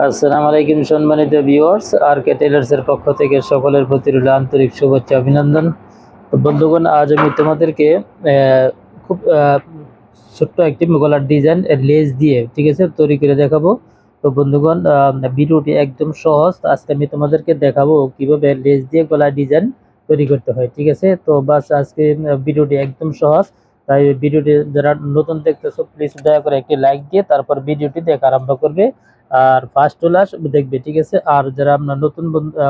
আসসালামু আলাইকুম সম্মানিত ভিউয়ার্স আর কে টেলার্সের পক্ষ থেকে সকলের প্রতি রইল আন্তরিক শুভেচ্ছা অভিনন্দন। বন্ধুগণ, আজ আমি তোমাদেরকে খুব ছোট্ট একটি গলার ডিজাইন লেস দিয়ে, ঠিক আছে, তৈরি করে দেখাবো। তো বন্ধুগণ ভিডিওটি একদম সহজ, আজকে আমি তোমাদেরকে দেখাবো কীভাবে লেস দিয়ে গলার ডিজাইন তৈরি করতে হয়, ঠিক আছে? তো বাস, আজকে ভিডিওটি একদম সহজ। তাই ভিডিওটি যারা নতুন দেখতেছো প্লিজ দয়া করে একটি লাইক দিয়ে তারপর ভিডিওটি দেখা আরম্ভ করবে। আর ফার্স্ট ক্লাস দেখবে, ঠিক আছে? আর যারা আপনার নতুন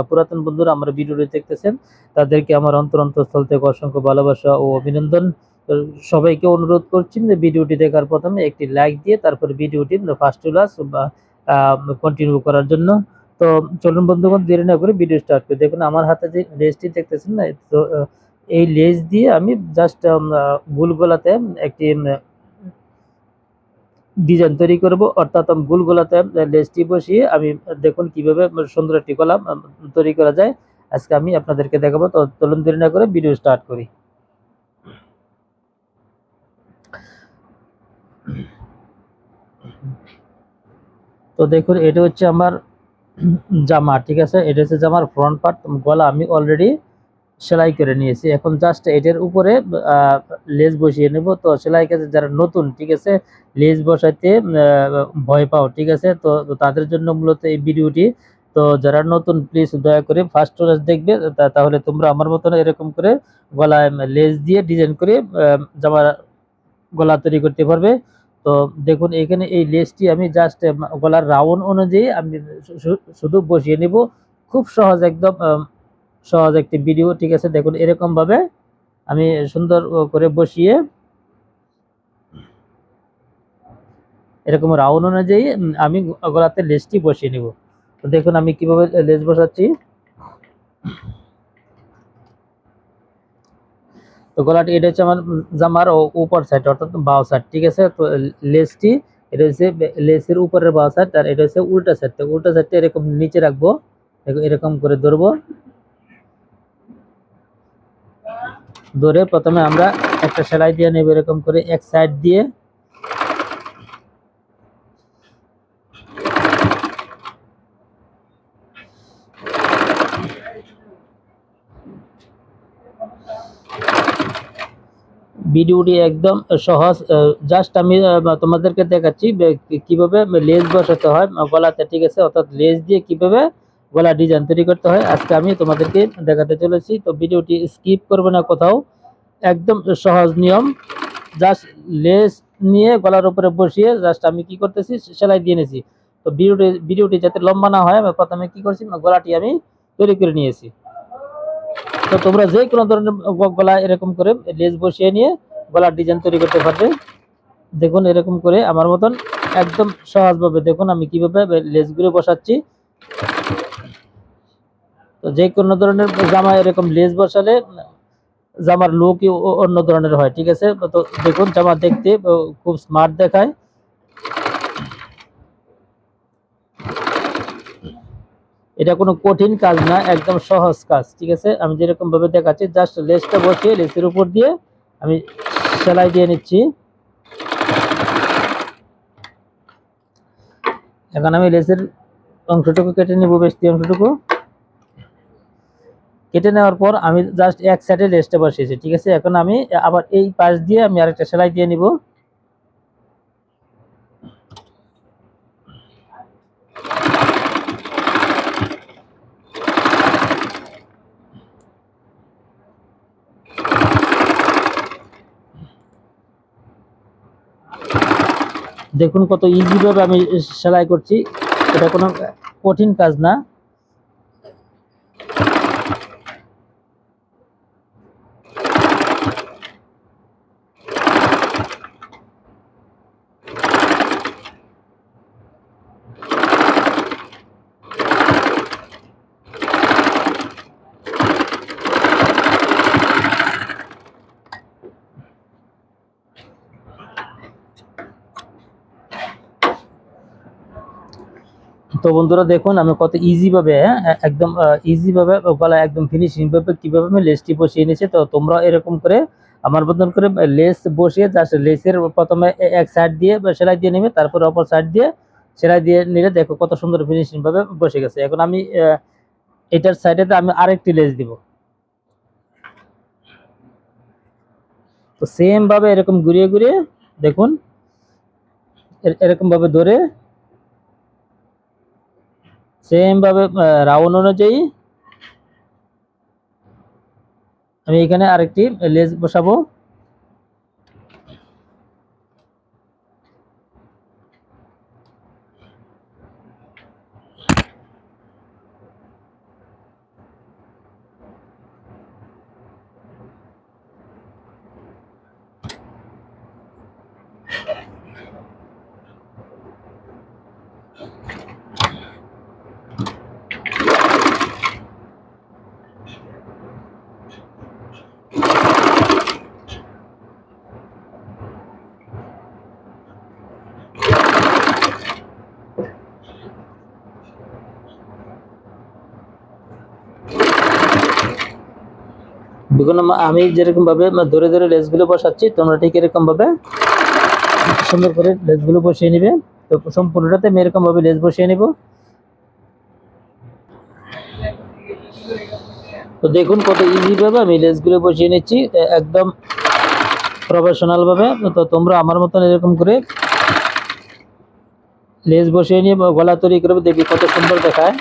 পুরাতন বন্ধুরা আমার ভিডিওটি দেখতেছেন, তাদেরকে আমার অন্তর অন্তঃস্থল থেকে অসংখ্য ভালোবাসা ও অভিনন্দন। সবাইকে অনুরোধ করছি যে ভিডিওটি দেখার প্রথমে একটি লাইক দিয়ে তারপর ভিডিওটি ফার্স্ট ক্লাস কন্টিনিউ করার জন্য। তো চলুন বন্ধুগণ, দেরি না করে ভিডিও স্টার্ট করি। দেখুন, আমার হাতে যে লেসটি দেখতেছেন না, তো এই লেস দিয়ে আমি জাস্ট গোল গলাতে একটি ডিজাইন তৈরি করব অর্থাৎ আমি গোল গলাতে লেসটি বসিয়ে আমি দেখুন কীভাবে সুন্দর একটি গলা উম, তৈরি করা যায়। আজকে আমি আপনাদেরকে দেখাবো তো চলুন দেরি না করে ভিডিও স্টার্ট করি। তো দেখুন এটা হচ্ছে আমার জামা ঠিক আছে? এটা হচ্ছে জামার ফ্রন্ট পার্ট গলা আমি অলরেডি সেলাই করে নিয়েছি। এখন জাস্ট এটার উপরে লেজ বসিয়ে নেব। তো সেলাই কাজে যারা নতুন, ঠিক আছে লেজ বসাইতে ভয় পাও, ঠিক আছে? তো তাদের জন্য মূলত এই ভিডিওটি। তো যারা নতুন প্লিজ দয়া করে ফার্স্ট ক্লাস দেখবে তাহলে তোমরা আমার মতন এরকম করে গলায় লেজ দিয়ে ডিজাইন করে জামা গলা তৈরি করতে পারবে। তো দেখুন, এখানে এই লেসটি আমি জাস্ট গলার রাউন্ড অনুযায়ী আমি শুধু বসিয়ে নেব। খুব সহজ একদম সহজ একটি ভিডিও, ঠিক আছে? দেখুন এরকম ভাবে আমি সুন্দর করে বসিয়ে এরকম রাউন্ড অনুযায়ী আমি গলাতে লেসটি বসিয়ে নেব। তো দেখুন, আমি কীভাবে লেস বসাচ্ছি। তো গলাটি, এটা হচ্ছে আমার জামার উপর সাইড অর্থাৎ বাও সাইড ঠিক আছে? তো লেসটি এটা হচ্ছে লেসের উপরের বাও সাইড আর এটা হচ্ছে উল্টা সাইড তো উল্টা সাইডটা এরকম নিচে রাখব এরকম করে ধরবো। ধরে প্রথমে আমরা একটা সেলাই দিয়ে নেব এরকম করে এক সাইড দিয়ে। ভিডিওটি একদম সহজ জাস্ট আমি তোমাদেরকে দেখাচ্ছি কীভাবে লেজ বসাতে হয়, গলাতে, ঠিক আছে? অর্থাৎ লেজ দিয়ে কীভাবে গলা ডিজাইন তৈরি করতে হয়। আজকে আমি তোমাদেরকে দেখাতে চলেছি, তো ভিডিওটি স্কিপ করবে না কোথাও। একদম সহজ নিয়ম জাস্ট লেস নিয়ে গলার উপরে বসিয়ে জাস্ট আমি কি করতেছি, সেলাই দিয়ে নিয়েছি। তো ভিডিওটি ভিডিওটি যাতে লম্বা না হয়, আমি প্রথমে কি করছি গলাটি আমি তৈরি করে নিয়েছি। তো তোমরা যে কোনো ধরনের গলা এরকম করে লেস বসিয়ে নিয়ে গলার ডিজাইন তৈরি করতে পারবে। দেখুন এরকম করে আমার মতন একদম সহজভাবে, দেখুন আমি কীভাবে লেসগুলো বসাচ্ছি। তো যে কোনো ধরনের জামা এরকম লেস বসালে জামার লুকই অন্য ধরনের হয়, ঠিক আছে? তো দেখুন, জামা দেখতে খুব স্মার্ট দেখায়। এটা কোনো কঠিন কাজ না, একদম সহজ কাজ, ঠিক আছে? আমি যেরকম ভাবে দেখাচ্ছি জাস্ট লেসটা বসিয়ে, লেসের উপর দিয়ে আমি সেলাই দিয়ে নিচ্ছি। এখন আমি লেসের অংশটুকু কেটে নিব, বেশি অংশটুকু। কেটে নেওয়ার পর আমি জাস্ট এক সাইডে লেসটা বসিয়েছি, ঠিক আছে? এখন আমি আবার এই পাশ দিয়ে আমি আরেকটা সেলাই দিয়ে নিব। দেখুন কত ইজিভাবে আমি সেলাই করছি। এটা কোনো কঠিন কাজ না। তো বন্ধুরা দেখুন আমি কত ইজিভাবে হ্যাঁ, একদম ইজিভাবে গলা একদম ফিনিশিংভাবে কীভাবে আমি লেসটি বসিয়ে নিয়েছি। তো তোমরা এরকম করে আমার মতন করে লেস বসিয়ে জাস্ট লেসের প্রথমে এক সাইড দিয়ে সেলাই দিয়ে নেবে তারপর অপর সাইড দিয়ে সেলাই দিয়ে নিলে দেখো কত সুন্দর ফিনিশিংভাবে বসে গেছে। এখন আমি এটার সাইডেতে আমি আরেকটি লেস দিব। তো সেম ভাবে এরকম ঘুরিয়ে ঘুরিয়ে দেখুন এরকমভাবে ধরে সেম ভাবে রাউন্ড অনুযায়ী আমি এখানে আরেকটি লেজ বসাবো। দেখুন আমি যেরকম ভাবে মা- ধরে ধরে লেসগুলো বসাচ্ছি, তোমরা ঠিক এরকম ভাবে সুন্দর করে লেসগুলো বসিয়ে নিবে। তো সম্পূর্ণটাতে আমি এরকম ভাবে লেস বসিয়ে নিব। তো দেখুন কত ইজি ভাবে আমি লেসগুলো বসিয়ে নিচ্ছি একদম প্রফেশনাল ভাবে। তো তোমরা আমার মতন এরকম করে লেস বসিয়ে নিয়ে গলা তৈরি করবে দেখবি কত সুন্দর দেখায়।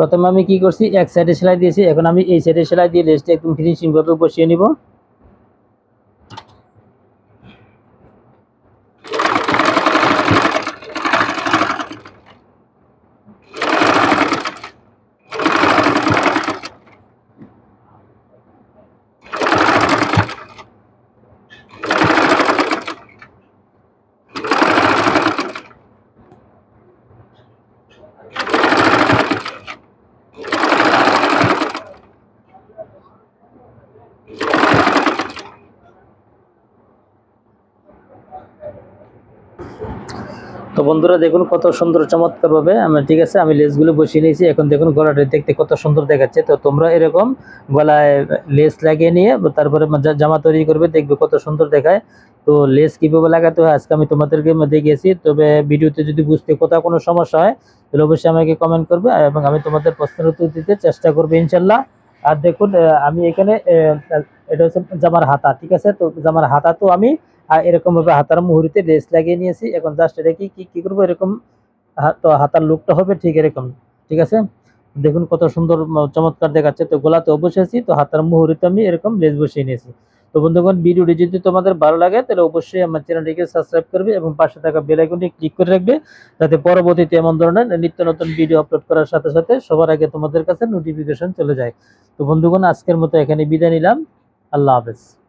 প্রথমে আমি কি করছি? এক সাইডে সেলাই দিয়েছি। এখন আমি এই সাইডে সেলাই দিয়ে লেসটা একদম ফিনিশিংভাবে বসিয়ে নিব। তো বন্ধুরা দেখুন কত সুন্দর চমৎকার ভাবে আমি ঠিক আছে, আমি লেসগুলো বসিয়ে নিয়েছি। এখন দেখুন গলাটা দেখতে কত সুন্দর দেখাচ্ছে। তো তোমরা এরকম গলায় লেস লাগিয়ে নিয়ে তারপরে জামা তৈরি করবে, দেখবে কত সুন্দর দেখায়। তো লেস কীভাবে লাগাতে হয় আজকে আমি তোমাদেরকে দেখিয়েছি তবে ভিডিওতে যদি বুঝতে কোথাও কোনো সমস্যা হয়, তাহলে অবশ্যই আমাকে কমেন্ট করবে এবং আমি তোমাদের প্রশ্নের উত্তর দিতে চেষ্টা করব ইনশাল্লাহ। আর দেখুন আমি এখানে এটা হচ্ছে জামার হাতা, ঠিক আছে? তো জামার হাতা তো আমি আর এরকম ভাবে হাতার মুহুরিতে লেস লাগিয়ে নিয়েছি। এখন জাস্ট এটা কি, কি- করব? এরকম তো হাতার লুকটা হবে ঠিক এরকম, ঠিক আছে? দেখুন কত সুন্দর চমৎকার দেখাচ্ছে। তো গোলাতে অবশ্যই তো হাতার মুহুরিতে আমি এরকম লেস বসিয়ে নিয়েছি। তো বন্ধুগণ, ভিডিওটি যদি তোমাদের ভালো লাগে, তাহলে অবশ্যই আমার চ্যানেলটিকে সাবস্ক্রাইব করবে এবং পাশে থাকা বেল আইকনটি ক্লিক করে রাখবে, যাতে পরবর্তীতে এমন ধরনের নিত্য নতুন ভিডিও আপলোড করার সাথে সাথে সবার আগে তোমাদের কাছে নোটিফিকেশন চলে যায়। তো বন্ধুগণ, আজকের মতো এখানে বিদায় নিলাম। আল্লাহ হাফেজ।